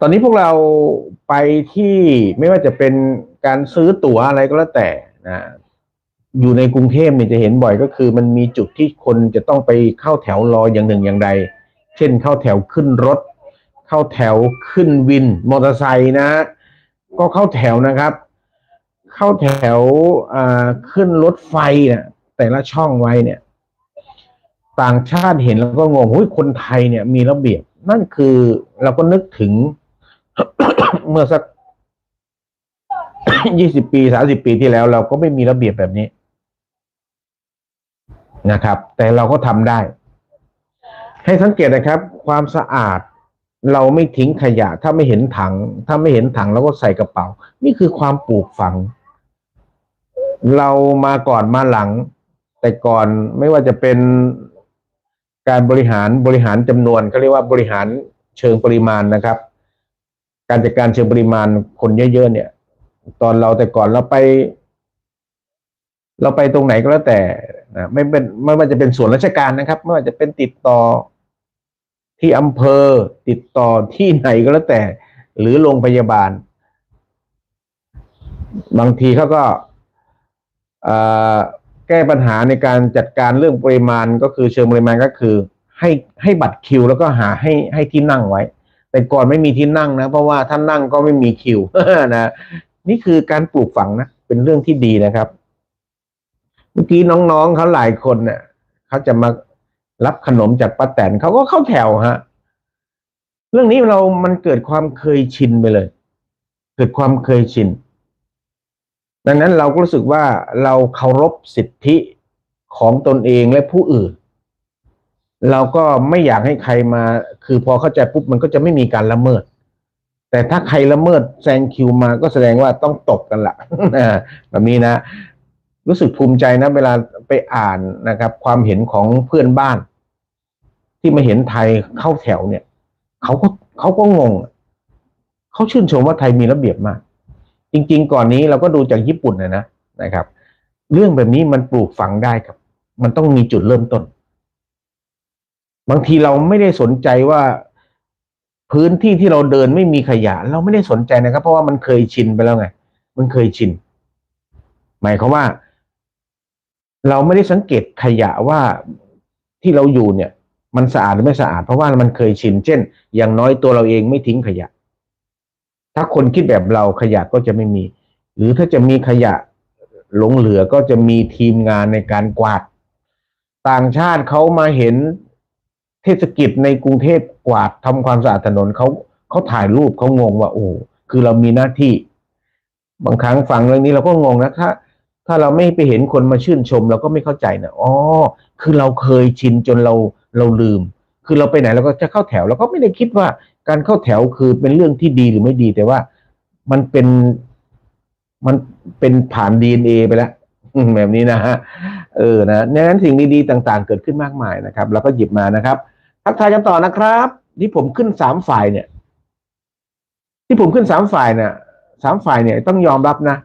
ตอนนี้พวกเราไปที่ไม่ว่าจะเป็นการซื้อตั๋วอะไรก็แล้วแต่นะอยู่ในกรุงเทพเนี่ยจะเห็นบ่อยก็คือ มันมีจุดที่คนจะต้องไปเข้าแถวรออย่างหนึ่งอย่างใด เช่นเข้าแถวขึ้นรถ เข้าแถวขึ้นวิน มอเตอร์ไซค์นะ ก็เข้าแถวนะครับ เข้าแถวอ่าขึ้นรถไฟเนี่ยแต่ละช่องไว้เนี่ย ต่างชาติเห็นแล้วก็งงเฮ้ยคนไทยเนี่ยมีระเบียบ นั่นคือเราก็นึกถึง เมื่อสักยี่สิบปีสาสิบปีที่แล้ว เราก็ไม่มีระเบียบแบบนี้นะครับ แต่เราก็ทำได้ ให้สังเกตนะครับ ความสะอาดเราไม่ทิ้งขยะ ถ้าไม่เห็นถัง ถ้าไม่เห็นถังเราก็ใส่กระเป๋า นี่คือความปลูกฝัง เรามาก่อนมาหลัง แต่ก่อนไม่ว่าจะเป็นการบริหารบริหารจำนวนเขาเรียกว่าบริหารเชิงปริมาณนะครับ การจัดการเชิงปริมาณคนเยอะๆเนี่ย ตอนเราแต่ก่อนเราไป เราไปตรงไหนก็แล้วแต่นะไม่เป็นไม่ว่าจะเป็นส่วนราชการนะครับ ไม่ว่าจะเป็นติดต่อที่อำเภอติดต่อที่ไหนก็แล้วแต่ หรือโรงพยาบาล บางทีเขาก็แก้ปัญหาในการจัดการเรื่องปริมาณก็คือเชิงปริมาณก็คือ ให้ให้บัตรคิว แล้วก็หาให้ให้ที่นั่งไว้ แต่ก่อนไม่มีที่นั่งนะ เพราะว่าถ้านั่งก็ไม่มีคิวนะนี่คือการปลูกฝังนะเป็นเรื่องที่ดีนะครับ เมื่อกี้น้องๆเขาหลายคนเนี่ยเขาจะมารับขนมจากป้าแตนเขาก็เข้าแถวฮะ เรื่องนี้เรามันเกิดความเคยชินไปเลย เกิดความเคยชิน ดังนั้นเราก็รู้สึกว่าเราเคารพสิทธิของตนเองและผู้อื่น เราก็ไม่อยากให้ใครมา คือพอเข้าใจปุ๊บมันก็จะไม่มีการละเมิด แต่ถ้าใครละเมิดแซงคิวมาก็แสดงว่าต้องตบกันละแบบนี้นะ รู้สึกภูมิใจนะ เวลาไปอ่านนะครับ ความเห็นของเพื่อนบ้าน ที่มาเห็นไทยเข้าแถวเนี่ยเขาก็เขาก็งงเขาชื่นชมว่าไทยมีระเบียบมาก จริง ๆ ก่อนนี้เราก็ดูจากญี่ปุ่นนะนะนะครับ เรื่องแบบนี้มันปลูกฝังได้ครับ มันต้องมีจุดเริ่มต้น บางทีเราไม่ได้สนใจว่าพื้นที่ที่เราเดินไม่มีขยะ เราไม่ได้สนใจนะครับ เพราะว่ามันเคยชินไปแล้วไง มันเคยชิน หมายความว่า เราไม่ได้สังเกตขยะว่าที่เราอยู่เนี่ย มันสะอาดหรือไม่สะอาด เพราะว่ามันเคยชิน เช่น อย่างน้อยตัวเราเองไม่ทิ้งขยะ ถ้าคนคิดแบบเราขยะก็จะไม่มี หรือถ้าจะมีขยะหลงเหลือก็จะมีทีมงานในการกวาด ต่างชาติเขามาเห็น เทศกิจในกรุงเทพกวาดทำความสะอาดถนนเขาเขาถ่ายรูปเขางงว่าโอ้คือเรามีหน้าที่ บางครั้งฟังเรื่องนี้เราก็งงนะถ้าถ้าเราไม่ไปเห็นคนมาชื่นชม เราก็ไม่เข้าใจนะอ๋อคือเราเคยชินจนเราเราลืม คือเราไปไหนเราก็จะเข้าแถวเราก็ไม่ได้คิดว่าการเข้าแถวคือเป็นเรื่องที่ดีหรือไม่ดีแต่ว่ามันเป็นมันเป็นผ่านดีเอไปแล้วแบบนี้นะฮะ เออนะดังนั้นสิ่งดีๆต่างๆ เกิดขึ้นมากมายนะครับ แล้วก็หยิบมานะครับทักทายกันต่อนะครับที่ผมขึ้นสามฝ่ายเนี่ย ที่ผมขึ้นสามฝ่ายเนี่ยสามฝ่ายเนี่ยต้องยอมรับนะ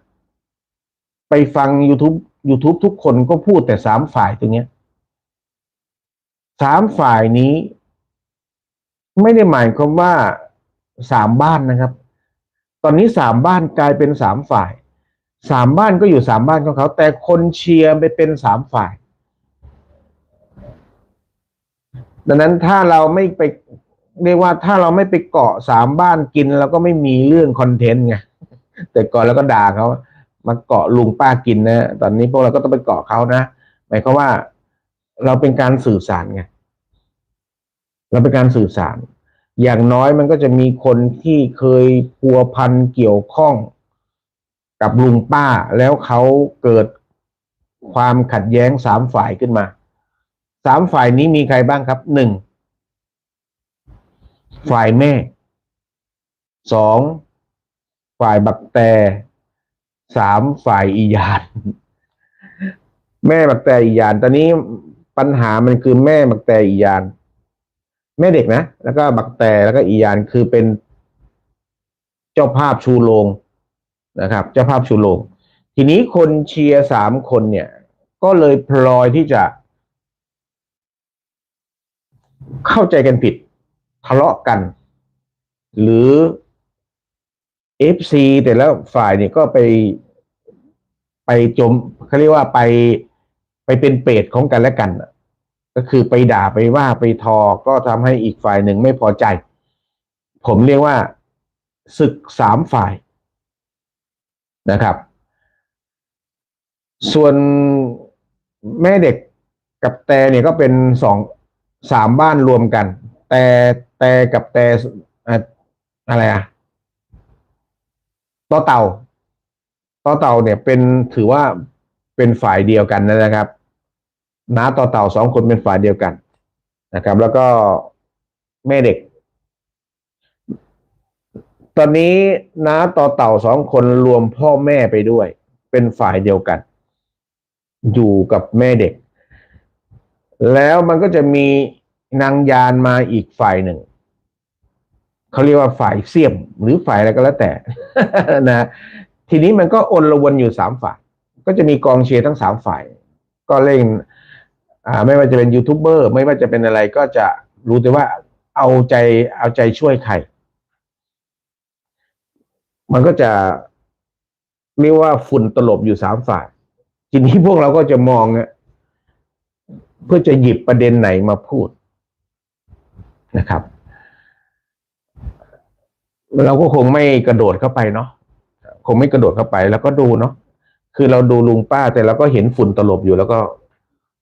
ไปฟัง YouTube YouTube ทุกคนก็พูดแต่สามฝ่ายตรงเนี้ยสามฝ่ายนี้ ไม่ได้หมายความว่าสามบ้านนะครับ ตอนนี้สามบ้านกลายเป็นสามฝ่าย สามบ้านก็อยู่สามบ้านของเขา แต่คนเชียร์ไปเป็นสามฝ่าย ดังนั้นถ้าเราไม่ไปเรียกว่าถ้าเราไม่ไปเกาะสามบ้านกินเราก็ไม่มีเรื่องคอนเทนต์ไงแต่ก่อนเราก็ด่าเขามาเกาะลุงป้ากินนะตอนนี้พวกเราก็ต้องไปเกาะเขานะหมายความว่าเราเป็นการสื่อสารไงเราเป็นการสื่อสาร อย่างน้อยมันก็จะมีคนที่เคยพัวพันเกี่ยวข้อง กับลุงป้าแล้วเขาเกิดความขัดแย้งสามฝ่ายขึ้นมาสามฝ่ายนี้มีใครบ้างครับหนึ่งฝ่ายแม่สองฝ่ายบักแต่สามฝ่ายอียาน แม่บักแต่อียาน ตอนนี้ปัญหามันคือแม่บักแต่อียาน แม่เด็กนะ แล้วก็บักแต่แล้วก็อียานคือเป็นเจ้าภาพชูโรง นะครับเจ้าภาพชูโรงทีนี้คนเชียร์สามคนเนี่ย ก็เลยพลอยที่จะ เข้าใจกันผิด ทะเลาะกัน หรือเอฟซีแต่และฝ่ายเนี่ยก็ไปไปจมเขาเรียกว่าไปไปเป็นเปรตของกันและกันก็คือไปด่าไปว่าไปทอก็ทำให้อีกฝ่ายหนึ่งไม่พอใจ ผมเรียกว่าศึกสามฝ่าย นะครับ ส่วนแม่เด็กกับแต่เนี่ยก็เป็นสองสามบ้านรวมกัน แต่แต่กับแต่อะอะไรอะต่อเต่าต่อเต่าเนี่ยเป็นถือว่าเป็นฝ่ายเดียวกันนะครับน้าต่อเต่าสองคนเป็นฝ่ายเดียวกันนะครับ แล้วก็แม่เด็ก ตอนนี้น้าต่อเต่าสองคนรวมพ่อแม่ไปด้วย เป็นฝ่ายเดียวกัน อยู่กับแม่เด็ก แล้วมันก็จะมีนางยานมาอีกฝ่ายหนึ่งเขาเรียกว่าฝ่ายเสียมหรือฝ่ายอะไรก็แล้วแต่นะทีนี้มันก็อนละวนอยู่สามฝ่าย ก็จะมีกองเชียร์ทั้งสามฝ่าย ก็เล่นอ่าไม่ว่าจะเป็นยูทูบเบอร์ไม่ว่าจะเป็นอะไรก็จะรู้แต่ว่าเอาใจเอาใจช่วยใคร มันก็จะเรียกว่าฝุ่นตลบอยู่สามฝ่าย ทีนี้พวกเราก็จะมองเพื่อจะหยิบประเด็นไหนมาพูดนะครับ เราก็คงไม่กระโดดเข้าไปเนาะคงไม่กระโดดเข้าไป แล้วก็ดูเนาะคือเราดูลุงป้าแต่เราก็เห็นฝุ่นตลบอยู่แล้วก็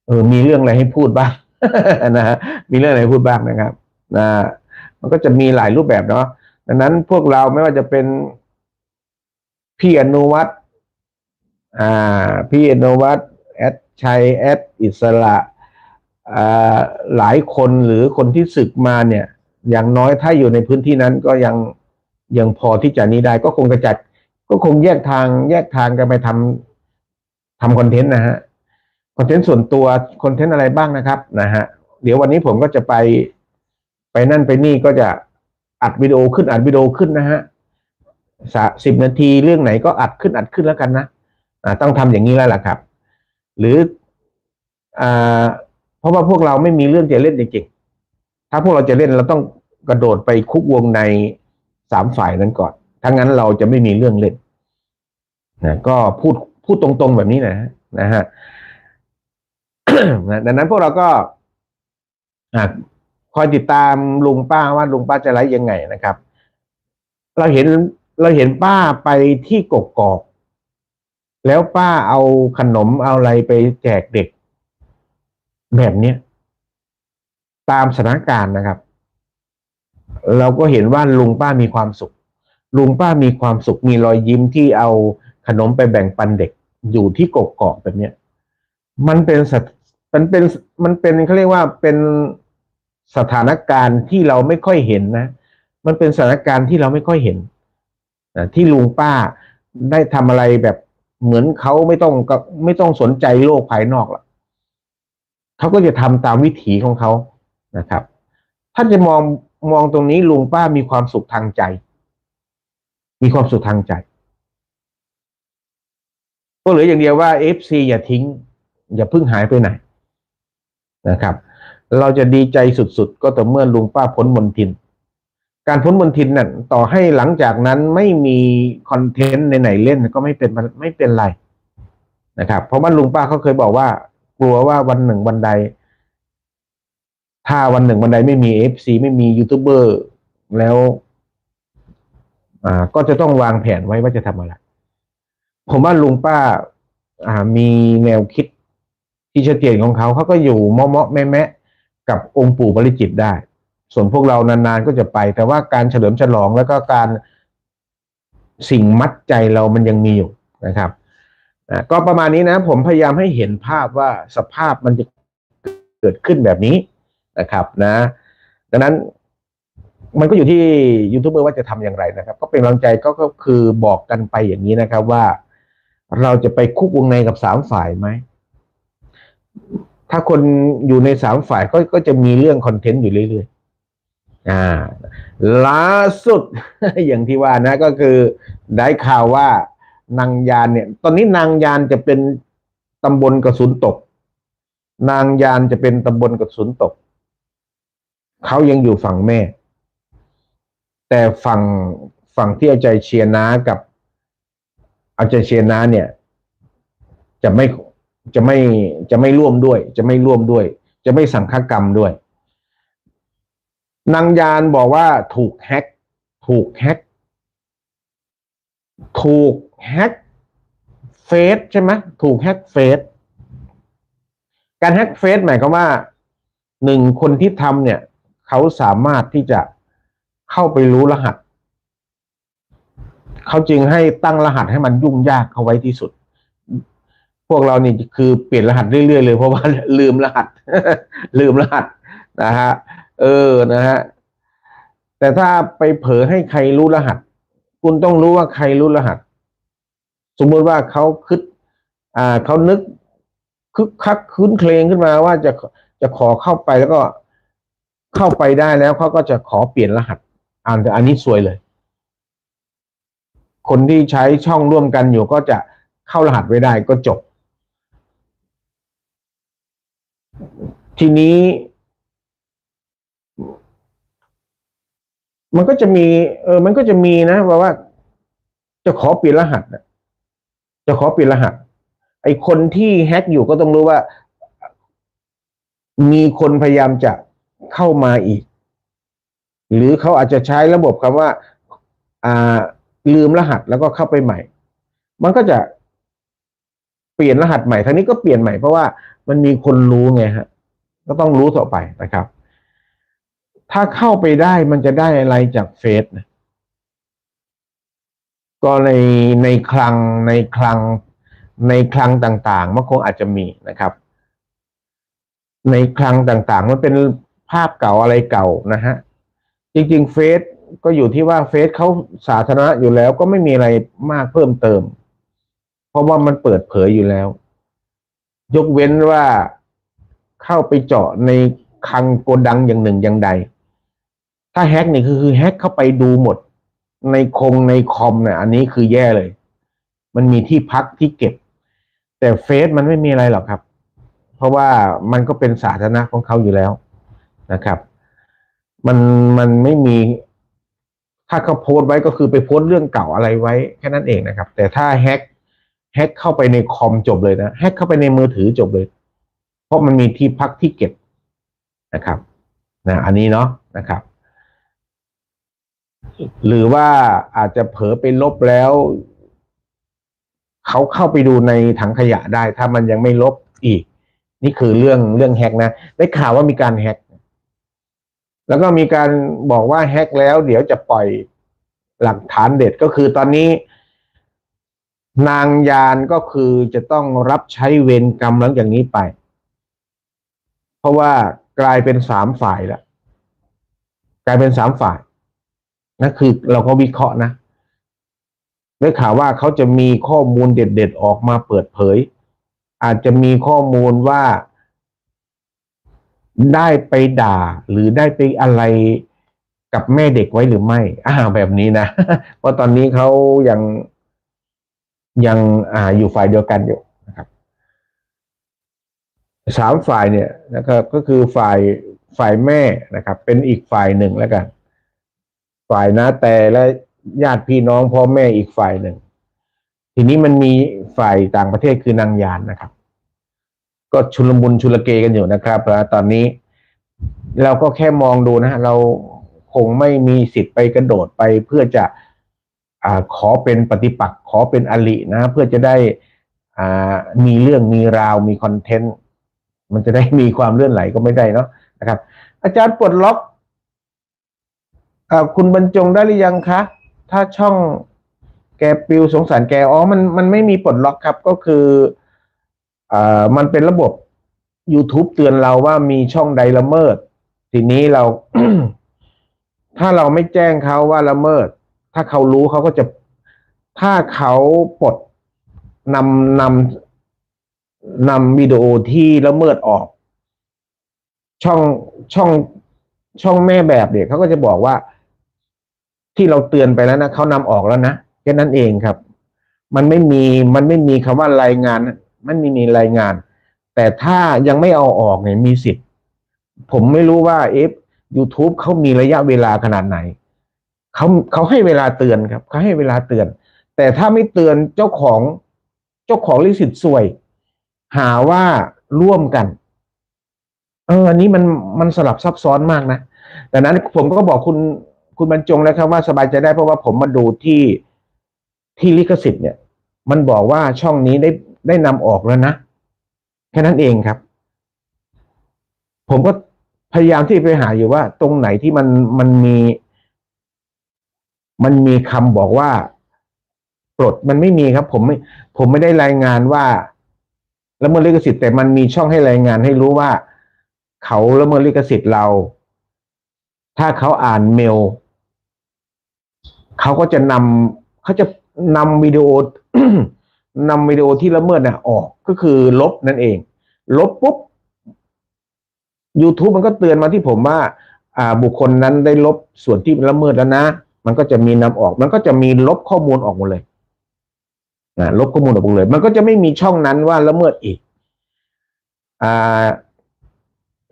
เออมีเรื่องอะไรให้พูดบ้างนะฮะมีเรื่องอะไรพูดบ้างนะครับนะมันก็จะมีหลายรูปแบบเนาะดังนั้นพวกเราไม่ว่าจะเป็น พี่อนุวัตรอ่า พี่อนุวัตรแอดชัยแอดอิสระอ่าหลายคนหรือคนที่ศึกมาเนี่ย อย่างน้อยถ้าอยู่ในพื้นที่นั้นก็ยังยังพอที่จะนี้ได้ก็คงกระจัด ก็คงแยกทางแยกทางกันไปทำทำคอนเทนต์นะฮะคอนเทนต์ส่วนตัวคอนเทนต์อะไรบ้างนะครับนะฮะเดี๋ยววันนี้ผมก็จะไปไปนั่นไปนี่ก็จะอัดวิดีโอขึ้นอัดวิดีโอขึ้นนะฮะ สสิบนาทีเรื่องไหนก็อัดขึ้นอัดขึ้นแล้วกันนะอ่าต้องทำอย่างนี้แล้วล่ะครับ หรืออ่าเพราะว่าพวกเราไม่มีเรื่องจะเล่นจริงๆถ้าพวกเราจะเล่นเราต้องกระโดดไปคุกวงในสามฝ่ายนั้นก่อนถ้างั้นเราจะไม่มีเรื่องเล่นนะก็พูดพูดตรงๆแบบนี้นะนะฮะดังนั้นพวกเราก็คอยติดตามลุงป้าว่าลุงป้าจะไลฟ์ยังไงนะครับ เราเห็น เราเห็นป้าไปที่กกอก แล้วป้าเอาขนมเอาอะไรไปแจกเด็ก แบบเนี้ยตามสถานการณ์นะครับ เราก็เห็นว่าลุงป้ามีความสุข ลุงป้ามีความสุขมีรอยยิ้มที่เอาขนมไปแบ่งปันเด็กอยู่ที่กกอกแบบเนี้ยมันเป็นสมันเป็นมันเป็นเขาเรียกว่าเป็นสถานการณ์ที่เราไม่ค่อยเห็นนะ มันเป็นสถานการณ์ที่เราไม่ค่อยเห็น ที่ลุงป้าได้ทำอะไรแบบเหมือนเขาไม่ต้องไม่ต้องสนใจโลกภายนอกละเขาก็จะทำตามวิถีของเขานะครับ ท่านจะมองมองตรงนี้ลุงป้ามีความสุขทางใจ มีความสุขทางใจ ก็เหลืออย่างเดียวว่าเอฟซีอย่าทิ้ง อย่าเพิ่งหายไปไหนนะครับ เราจะดีใจสุดๆ ก็ต่อเมื่อลุงป้าพ้นมนทิน การพ้นมนทินนั่นต่อให้หลังจากนั้นไม่มีคอนเทนต์ในไหนเล่นก็ไม่เป็นไม่เป็นไรนะครับ เพราะว่าลุงป้าเขาเคยบอกว่า กลัวว่าวันหนึ่งวันใด ถ้าวันหนึ่งวันใดไม่มีเอฟซีไม่มียูทูบเบอร์แล้วอ่าก็จะต้องวางแผนไว้ว่าจะทำอะไร ผมว่าลุงป้า อ่ามีแนวคิดที่ชัดเจนของเขาเขาก็อยู่เมาะๆแม่แมะๆกับองค์ปู่บริจิตได้ ส่วนพวกเรานานๆก็จะไป แต่ว่าการเฉลิมฉลองแล้วก็การสิ่งมัดใจเรามันยังมีอยู่นะครับก็ประมาณนี้นะ ผมพยายามให้เห็นภาพว่าสภาพมันจะเกิดขึ้นแบบนี้นะครับนะ ดังนั้นมันก็อยู่ที่ยูทูบเบอร์ว่าจะทำอย่างไรนะครับ ก็เป็นกำลังใจก็ก็คือบอกกันไปอย่างนี้นะครับว่าเราจะไปคุกวงในกับสามฝ่ายไหม ถ้าคนอยู่ในสามฝ่ายก็ก็จะมีเรื่องคอนเทนต์อยู่เรื่อย อ่าล่าสุดอย่างที่ว่านะก็คือได้ข่าวว่านางยานเนี่ย ตอนนี้นางยานจะเป็นตำบลกระสุนตก นางยานจะเป็นตำบลกระสุนตก เขายังอยู่ฝั่งแม่ แต่ฝั่งฝั่งที่เอาใจเชียร์นากับ เอาใจเชียร์นาเนี่ย จะไม่จะไม่จะไม่ร่วมด้วย จะไม่ร่วมด้วย จะไม่สังฆกรรมด้วย นางยานบอกว่าถูกแฮก ถูกแฮก ถูกแฮกเฟซใช่ไหมถูกแฮกเฟซการแฮกเฟซหมายความว่าหนึ่งคนที่ทำเนี่ย เขาสามารถที่จะเข้าไปรู้รหัส เขาจึงให้ตั้งรหัสให้มันยุ่งยากเข้าไว้ที่สุด พวกเรานี่คือเปลี่ยนรหัสเรื่อยๆเลยเพราะว่าลืมรหัส ลืมรหัสนะฮะ เออนะฮะแต่ถ้าไปเผลอให้ใครรู้รหัส คุณต้องรู้ว่าใครรู้รหัส สมมติว่าเขาคิดอ่าเขานึกคึกคักคืนเคลงขึ้นมาว่าจะจะขอเข้าไปแล้วก็เข้าไปได้แล้วเขาก็จะขอเปลี่ยนรหัสอ่านแต่อันนี้สวยเลย คนที่ใช้ช่องร่วมกันอยู่ก็จะเข้ารหัสไว้ได้ก็จบ ทีนี้ มันก็จะมี เออ มันก็จะมีนะว่าว่า จะขอเปลี่ยนรหัสจะขอเปลี่ยนรหัส ไอคนที่แฮกอยู่ก็ต้องรู้ว่า มีคนพยายามจะเข้ามาอีก หรือเขาอาจจะใช้ระบบคำว่า อ่า ลืมรหัสแล้วก็เข้าไปใหม่ มันก็จะเปลี่ยนรหัสใหม่ทางนี้ก็เปลี่ยนใหม่เพราะว่ามันมีคนรู้ไงฮะ ก็ต้องรู้ต่อไปนะครับ ถ้าเข้าไปได้มันจะได้อะไรจากเฟซนะก็ในในคลังในคลังในคลังต่างๆ มันคงอาจจะมีนะครับ ในคลังต่างๆ มันเป็นภาพเก่าอะไรเก่านะฮะ จริงๆเฟซก็อยู่ที่ว่าเฟซเขาสาธารณะอยู่แล้วก็ไม่มีอะไรมากเพิ่มเติม เพราะว่ามันเปิดเผยอยู่แล้ว ยกเว้นว่าเข้าไปเจาะในคลังโกดังอย่างหนึ่งอย่างใด ถ้าแฮกเนี่คือคือแฮกเข้าไปดูหมด ในคงในคอมเนี่ยอันนี้คือแย่เลย มันมีที่พักที่เก็บ แต่เฟซมันไม่มีอะไรหรอกครับ เพราะว่ามันก็เป็นสาธารณะของเขาอยู่แล้วนะครับ มันมันไม่มี ถ้าเขาโพสต์ไว้ก็คือไปโพสต์เรื่องเก่าอะไรไว้แค่นั้นเองนะครับ แต่ถ้าแฮกแฮกเข้าไปในคอมจบเลยนะแฮกเข้าไปในมือถือจบเลย เพราะมันมีที่พักที่เก็บนะครับนะอันนี้เนาะนะครับ หรือว่าอาจจะเผลอไปลบแล้ว เขาเข้าไปดูในถังขยะได้ ถ้ามันยังไม่ลบอีก นี่คือเรื่องเรื่องแฮกนะ ได้ข่าวว่ามีการแฮกแล้วก็มีการบอกว่าแฮกแล้วเดี๋ยวจะปล่อยหลักฐานเด็ดก็คือตอนนี้ นางยานก็คือจะต้องรับใช้เวรกรรมหลังจากนี้ไป เพราะว่ากลายเป็นสามฝ่ายแล้วกลายเป็นสามฝ่าย นั่นคือเราก็วิเคราะห์นะได้ข่าวว่าเขาจะมีข้อมูลเด็ดๆออกมาเปิดเผย อาจจะมีข้อมูลว่าได้ไปด่าหรือได้ไปอะไรกับแม่เด็กไว้หรือไม่อ่าแบบนี้นะเพราะตอนนี้เขายังยังอ่าอยู่ฝ่ายเดียวกันอยู่นะครับสามฝ่ายเนี่ยนะครับก็คือฝ่ายฝ่ายแม่นะครับ เป็นอีกฝ่ายหนึ่งแล้วกัน ฝ่ายนาแต่และญาติพี่น้องพ่อแม่อีกฝ่ายหนึ่ง ทีนี้มันมีฝ่ายต่างประเทศคือนางยานนะครับ ก็ชุลมุนชุลเกกันอยู่นะครับแล้วตอนนี้ เราก็แค่มองดูนะ เราคงไม่มีสิทธิ์ไปกระโดดไปเพื่อจะอขอเป็นปฏิปักษ์ขอเป็นอลินะ เพื่อจะได้มีเรื่องมีราวมีคอนเทนต์มันจะได้มีความเลื่อนไหลก็ไม่ได้เนาะนะครับ อาจารย์ปลดล็อก คุณบรรจงได้หรือยังคะ ถ้าช่องแกปิวสงสารแก อ๋อ มันมันไม่มีปลดล็อกครับ ก็คืออ่ามันเป็นระบบ YouTube เตือนเราว่ามีช่องใดละเมิด ทีนี้เรา ถ้าเราไม่แจ้งเขาว่าละเมิด ถ้าเขารู้เขาก็จะ ถ้าเขาปลดนำนำนำวิดีโอที่ละเมิดออก ช่องช่องช่องแม่แบบเด็กเขาก็จะบอกว่า ที่เราเตือนไปแล้วนะเขานำออกแล้วนะแค่นั้นเองครับ มันไม่มีมันไม่มีคำว่ารายงาน มันไม่มีรายงาน แต่ถ้ายังไม่เอาออกเนี่ยมีสิทธิ์ ผมไม่รู้ว่าเอฟ YouTube เขามีระยะเวลาขนาดไหนเขาเขาให้เวลาเตือนครับเขาให้เวลาเตือน แต่ถ้าไม่เตือนเจ้าของเจ้าของลิขสิทธิ์สวย หาว่าร่วมกัน เอออันนี้มันมันสลับซับซ้อนมากนะดังนั้นผมก็บอกคุณ คุณบรรจงแล้วครับว่าสบายใจได้เพราะว่าผมมาดูที่ที่ลิขสิทธิ์เนี่ย มันบอกว่าช่องนี้ได้ได้นำออกแล้วนะแค่นั้นเองครับ ผมก็พยายามที่ไปหาอยู่ว่า ตรงไหนที่มันมันมี มันมีคำบอกว่า ปลดมันไม่มีครับ ผมไม่ ผมไม่ได้รายงานว่าละเมิดลิขสิทธิ์แต่มันมีช่องให้รายงานให้รู้ว่า เขาละเมิดลิขสิทธิ์เรา ถ้าเขาอ่านเมล เขาก็จะนำเขาจะนำวิดีโอนำวิดีโอที่ละเมิดน่ะออกก็คือลบนั่นเอง ลบปุ๊บ YouTube มันก็เตือนมาที่ผมว่า อ่า บุคคลนั้นได้ลบส่วนที่ละเมิดแล้วนะ มันก็จะมีนำออก มันก็จะมีลบข้อมูลออกหมดเลยนะลบข้อมูลออกหมดเลย มันก็จะไม่มีช่องนั้นว่าละเมิดอีก อ่า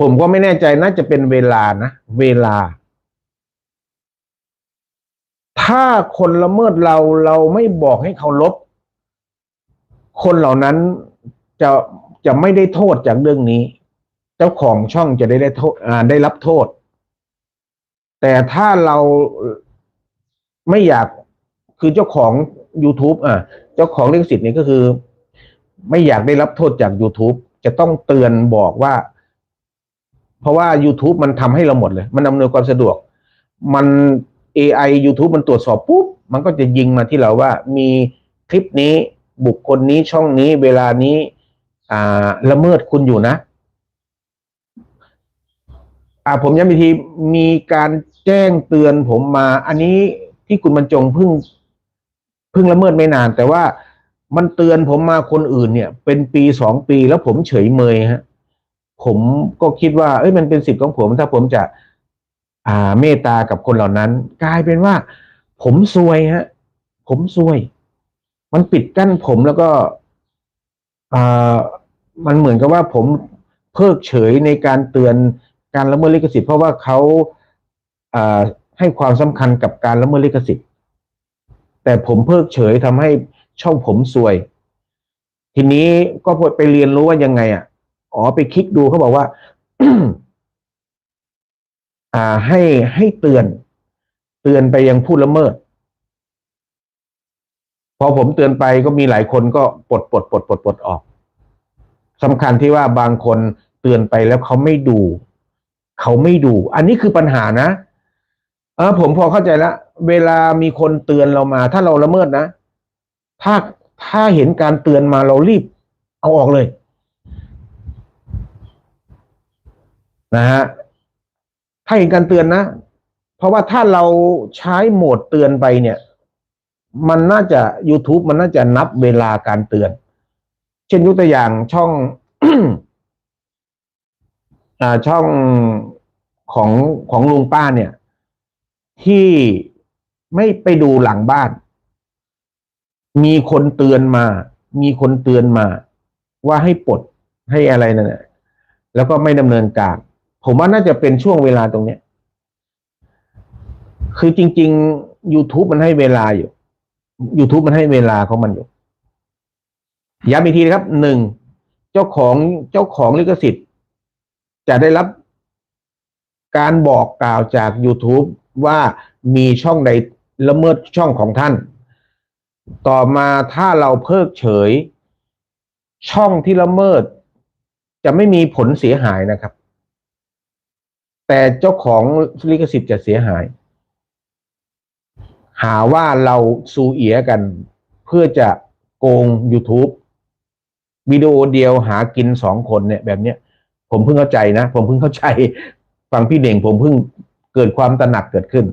ผมก็ไม่แน่ใจน่าจะเป็นเวลานะ เวลา ถ้าคนละเมิดเราเราไม่บอกให้เขาลบ คนเหล่านั้นจะจะไม่ได้โทษจากเรื่องนี้ เจ้าของช่องจะได้ได้โทษอ่าได้รับโทษ แต่ถ้าเราไม่อยากคือเจ้าของ YouTube อะ เจ้าของลิขสิทธิ์นี่ก็คือ ไม่อยากได้รับโทษจาก YouTube จะต้องเตือนบอกว่า เพราะว่า YouTube มันทำให้เราหมดเลย มันอำนวยความสะดวก มัน AI YouTube มันตรวจสอบปุ๊บ มันก็จะยิงมาที่เราว่ามีคลิปนี้บุคคลนี้ช่องนี้เวลานี้อ่าละเมิดคุณอยู่นะอ่าผมย้ำอีกทีมีการแจ้งเตือนผมมา อันนี้ที่คุณบรรจงเพิ่งเพิ่งละเมิดไม่นาน แต่ว่ามันเตือนผมมาคนอื่นเนี่ย เป็นปีสองปีแล้วผมเฉยเมยฮะ ผมก็คิดว่าเอ้ยมันเป็นสิทธิ์ของผมถ้าผมจะ อ่าเมตตากับคนเหล่านั้น กลายเป็นว่า ผมซวยฮะ ผมซวย มันปิดกั้นผมแล้วก็อ่ามันเหมือนกับว่าผมเพิกเฉยในการเตือนการละเมิดลิขสิทธิ์เพราะว่าเขาอ่าให้ความสำคัญกับการละเมิดลิขสิทธิ์ แต่ผมเพิกเฉยทำให้ช่องผมซวย ทีนี้ก็ไปเรียนรู้ว่ายังไง อะ อ๋อไปคลิกดูเขาบอกว่า อ่าให้ให้เตือน เตือนไปยังผู้ละเมิด พอผมเตือนไปก็มีหลายคนก็ปลดปลดปลดปลดปลดออกสำคัญที่ว่าบางคนเตือนไปแล้วเขาไม่ดู เขาไม่ดู อันนี้คือปัญหานะเออผมพอเข้าใจแล้วเวลามีคนเตือนเรามา ถ้าเราละเมิดนะ ถ้าถ้าเห็นการเตือนมาเรารีบ เอาออกเลย นะฮะ ถ้าเห็นการเตือนนะ เพราะว่าถ้าเราใช้โหมดเตือนไปเนี่ย มันน่าจะ YouTube มันน่าจะนับเวลาการเตือน เช่นยกตัวอย่างช่องอ่าช่องของของลุงป้าเนี่ย ที่ไม่ไปดูหลังบ้าน มีคนเตือนมา มีคนเตือนมา ว่าให้ปลดให้อะไรนั่นแหละแล้วก็ไม่ดำเนินการ ผมว่าน่าจะเป็นช่วงเวลาตรงเนี้ย คือจริง ๆ YouTube มันให้เวลาอยู่ YouTube มันให้เวลาของมันอยู่ย้ำอีกทีนะครับหนึ่งเจ้าของเจ้าของลิขสิทธิ์ จะได้รับการบอกกล่าวจาก YouTube ว่ามีช่องใดละเมิดช่องของท่าน ต่อมาถ้าเราเพิกเฉย ช่องที่ละเมิด จะไม่มีผลเสียหายนะครับ แต่เจ้าของลิขสิทธิ์จะเสียหาย หาว่าเราซูเอียกัน เพื่อจะโกง YouTube วิดีโอเดียวหากินสองคนเนี่ยแบบเนี้ย ผมเพิ่งเข้าใจนะ ผมเพิ่งเข้าใจฟังพี่เด่งผมเพิ่งเกิดความตระหนักเกิดขึ้น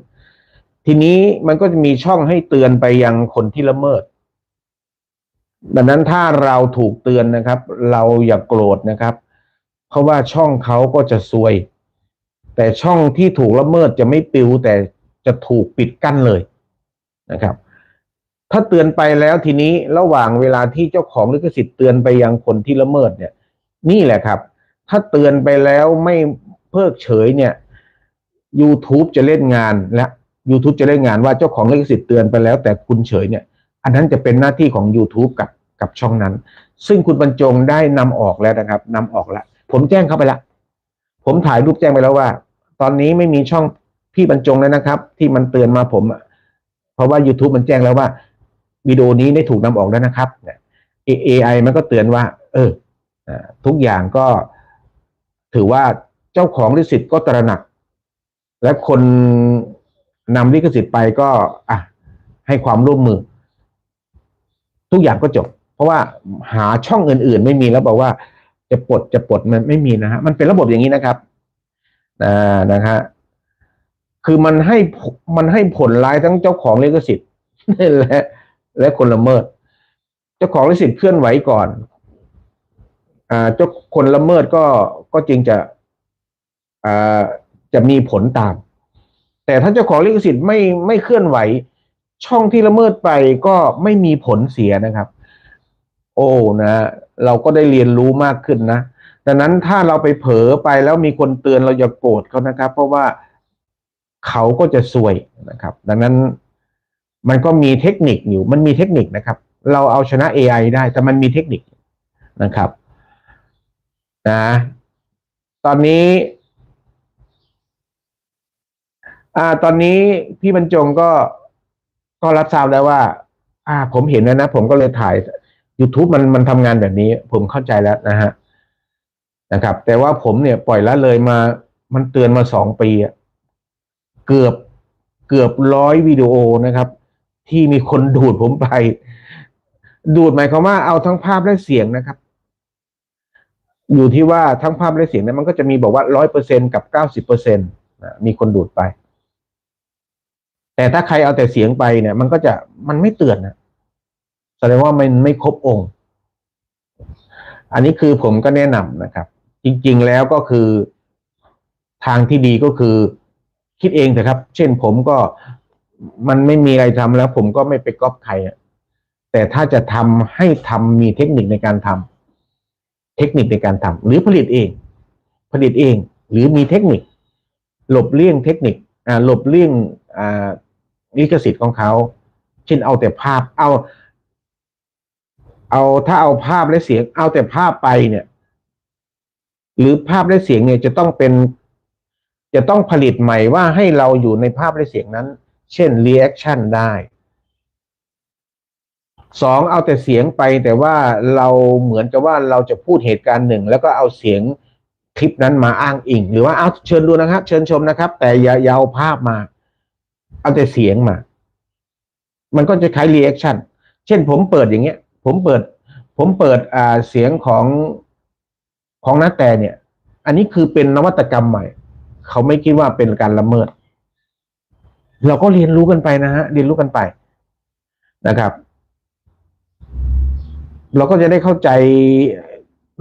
ทีนี้มันก็จะมีช่องให้เตือนไปยังคนที่ละเมิด ดังนั้นถ้าเราถูกเตือนนะครับ เราอย่ากโกรธนะครับ เพราะว่าช่องเขาก็จะซวย แต่ช่องที่ถูกละเมิดจะไม่ปิวแต่จะถูกปิดกั้นเลยนะครับ ถ้าเตือนไปแล้วทีนี้ระหว่างเวลาที่เจ้าของลิขสิทธิ์เตือนไปยังคนที่ละเมิดเนี่ย นี่แหละครับ ถ้าเตือนไปแล้วไม่เพิกเฉยเนี่ย YouTube จะเล่นงานและ YouTube จะได้งานว่าเจ้าของลิขสิทธิ์เตือนไปแล้ว แต่คุณเฉยเนี่ย อันนั้นจะเป็นหน้าที่ของ YouTube กับกับช่องนั้น ซึ่งคุณบรรจงได้นำออกแล้วนะครับนำออกแล้วผมแจ้งเข้าไปละผมถ่ายรูปแจ้งไปแล้วว่า ตอนนี้ไม่มีช่องพี่บรรจงแล้วนะครับ ที่มันเตือนมาผมเพราะว่า YouTube มันแจ้งแล้วว่าวิดีโอนี้ได้ถูกนำออกแล้วนะครับเนี่ย AI มันก็เตือนว่า เออทุกอย่างก็ถือว่าเจ้าของลิขสิทธิ์ก็ตระหนัก และคนนำลิขสิทธิ์ไปก็อะให้ความร่วมมือ ทุกอย่างก็จบ เพราะว่าหาช่องอื่น ๆ ไม่มีแล้วบอกว่าจะปลดจะปลดมันไม่มีนะฮะมันเป็นระบบอย่างนี้นะครับ อ่านะฮะคือมันให้มันให้ผลร้ายทั้งเจ้าของลิขสิทธิ์และและคนละเมิด เจ้าของลิขสิทธิ์เคลื่อนไหวก่อน อ่า เจ้าคนละเมิดก็ก็จึงจะอ่าจะมีผลตาม แต่ถ้าเจ้าของลิขสิทธิ์ไม่ไม่เคลื่อนไหว ช่องที่ละเมิดไปก็ไม่มีผลเสียนะครับ โอ้นะ เราก็ได้เรียนรู้มากขึ้นนะ ดังนั้นถ้าเราไปเผลอไปแล้วมีคนเตือนเราอย่าโกรธเขานะครับ เพราะว่าเขาก็จะซวยนะครับ ดังนั้นมันก็มีเทคนิคอยู่ มันมีเทคนิคนะครับ เราเอาชนะ AI ได้ แต่มันมีเทคนิคนะครับนะตอนนี้ อ่า ตอนนี้พี่บรรจงก็ก็รับทราบแล้วว่า อ่า ผมเห็นแล้วนะ ผมก็เลยถ่าย YouTube มันมันทำงานแบบนี้ ผมเข้าใจแล้วนะฮะ นะครับ แต่ว่าผมเนี่ยปล่อยละเลยมา มันเตือนมาสองปีอะเกือบเกือบร้อยวิดีโอนะครับ ที่มีคนดูดผมไป ดูดหมายความว่าเอาทั้งภาพและเสียงนะครับ อยู่ที่ว่าทั้งภาพและเสียงเนี่ยมันก็จะมีบอกว่าร้อยเปอร์เซ็นกับเก้าสิบเปอร์เซ็นตมีคนดูดไป แต่ถ้าใครเอาแต่เสียงไปเนี่ย มันก็จะมันไม่เตือนนะแสดงว่ามันไม่ครบองค์ อันนี้คือผมก็แนะนำนะครับ จริงๆแล้วก็คือทางที่ดีก็คือ คิดเองเถอะครับ เช่นผมก็มันไม่มีอะไรทำแล้ว ผมก็ไม่ไปก๊อปใครอะแต่ถ้าจะทำให้ทำมีเทคนิคในการทำเทคนิคในการทำหรือผลิตเอง ผลิตเอง หรือมีเทคนิค หลบเลี่ยงเทคนิคหลบเลี่ยงลิขสิทธิ์ของเขาเช่นเอาแต่ภาพเอา เอาถ้าเอาภาพและเสียง เอาแต่ภาพไปเนี่ย หรือภาพและเสียงเนี่ยจะต้องเป็น จะต้องผลิตใหม่ว่าให้เราอยู่ในภาพและเสียงนั้น เช่น reaction ได้สองเอาแต่เสียงไปแต่ว่าเราเหมือนกับว่าเราจะพูดเหตุการณ์หนึ่ง แล้วก็เอาเสียงคลิปนั้นมาอ้างอิง หรือว่าเอาเชิญดูนะครับ เชิญชมนะครับ แต่อย่าเอาภาพมา เอาแต่เสียงมา มันก็จะคล้าย reaction เช่นผมเปิดอย่างเงี้ย ผมเปิด ผมเปิดอ่าเสียงของ ของนักแต่เนี่ย อันนี้คือเป็นนวัตกรรมใหม่ เขาไม่คิดว่าเป็นการละเมิด เราก็เรียนรู้กันไปนะฮะ เรียนรู้กันไปนะครับ เราก็จะได้เข้าใจ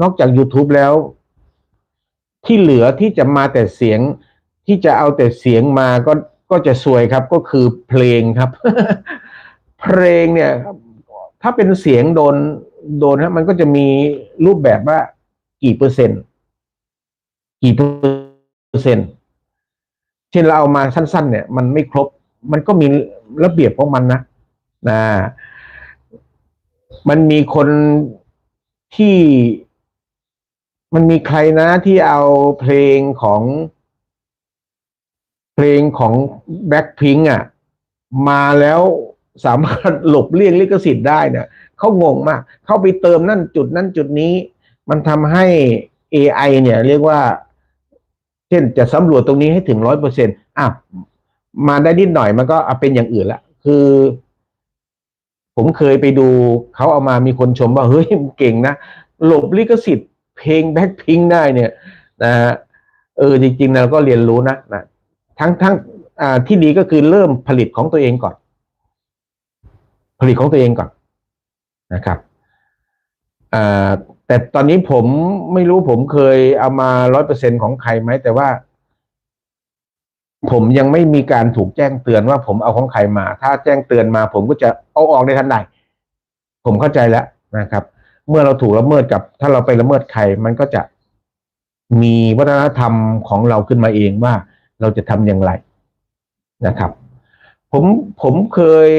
นอกจาก YouTube แล้ว ที่เหลือที่จะมาแต่เสียง ที่จะเอาแต่เสียงมาก็ก็จะสวยครับก็คือเพลงครับ เพลงเนี่ยถ้าเป็นเสียงโดนโดนฮะมันก็จะมีรูปแบบว่า กี่เปอร์เซ็นต์ กี่เปอร์เซ็นต์เช่นเราเอามาสั้น ๆ เนี่ย มันไม่ครบ มันก็มีระเบียบของมันนะนะมันมีคนที่มันมีใครนะที่เอาเพลงของเพลงของแบ็คพิงอะ มาแล้วสามารถหลบเลี่ยงลิขสิทธิ์ได้เนี่ยเขางงมาก เข้าไปเติมนั่นจุดนั้นจุดนี้ มันทำให้ AI เนี่ยเรียกว่า เช่นจะสำรวจตรงนี้ให้ถึงร้อยเปอร์เซ็นต์อะมาได้นิดหน่อยมันก็เอาเป็นอย่างอื่นละคือ ผมเคยไปดูเขาเอามามีคนชมว่า เฮ้ยมันเก่งนะ หลบลิขสิทธิ์เพลงแบ็คพิงได้เนี่ยนะฮะเออจริงๆนะเราก็เรียนรู้นะนะทั้งทั้งอ่าที่ดีก็คือเริ่มผลิตของตัวเองก่อน ผลิตของตัวเองก่อนนะครับอ่า แต่ตอนนี้ผมไม่รู้ผมเคยเอามาร้อยเปอร์เซ็นของใครไหมแต่ว่า ผมยังไม่มีการถูกแจ้งเตือนว่าผมเอาของใครมา ถ้าแจ้งเตือนมา ผมก็จะเอาออกในทันใดผมเข้าใจแล้วนะครับ เมื่อเราถูกละเมิดกับ ถ้าเราไปละเมิดใครมันก็จะมีวัฒนธรรมของเราขึ้นมาเองว่าเราจะทำอย่างไรนะครับ ผมผมเคย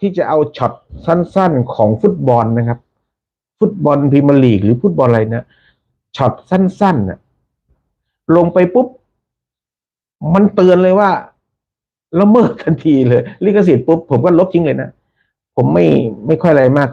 ที่จะเอาช็อตสั้น ๆของฟุตบอลนะครับ ฟุตบอลพรีเมียร์ลีกหรือฟุตบอลอะไรนะช็อตสั้นๆน่ะลงไปปุ๊บ มันเตือนเลยว่าละเมิดทันทีเลย ลิขสิทธิ์ปุ๊บผมก็ลบทิ้งเลยนะ ผมไม่ไม่ค่อยอะไรมาก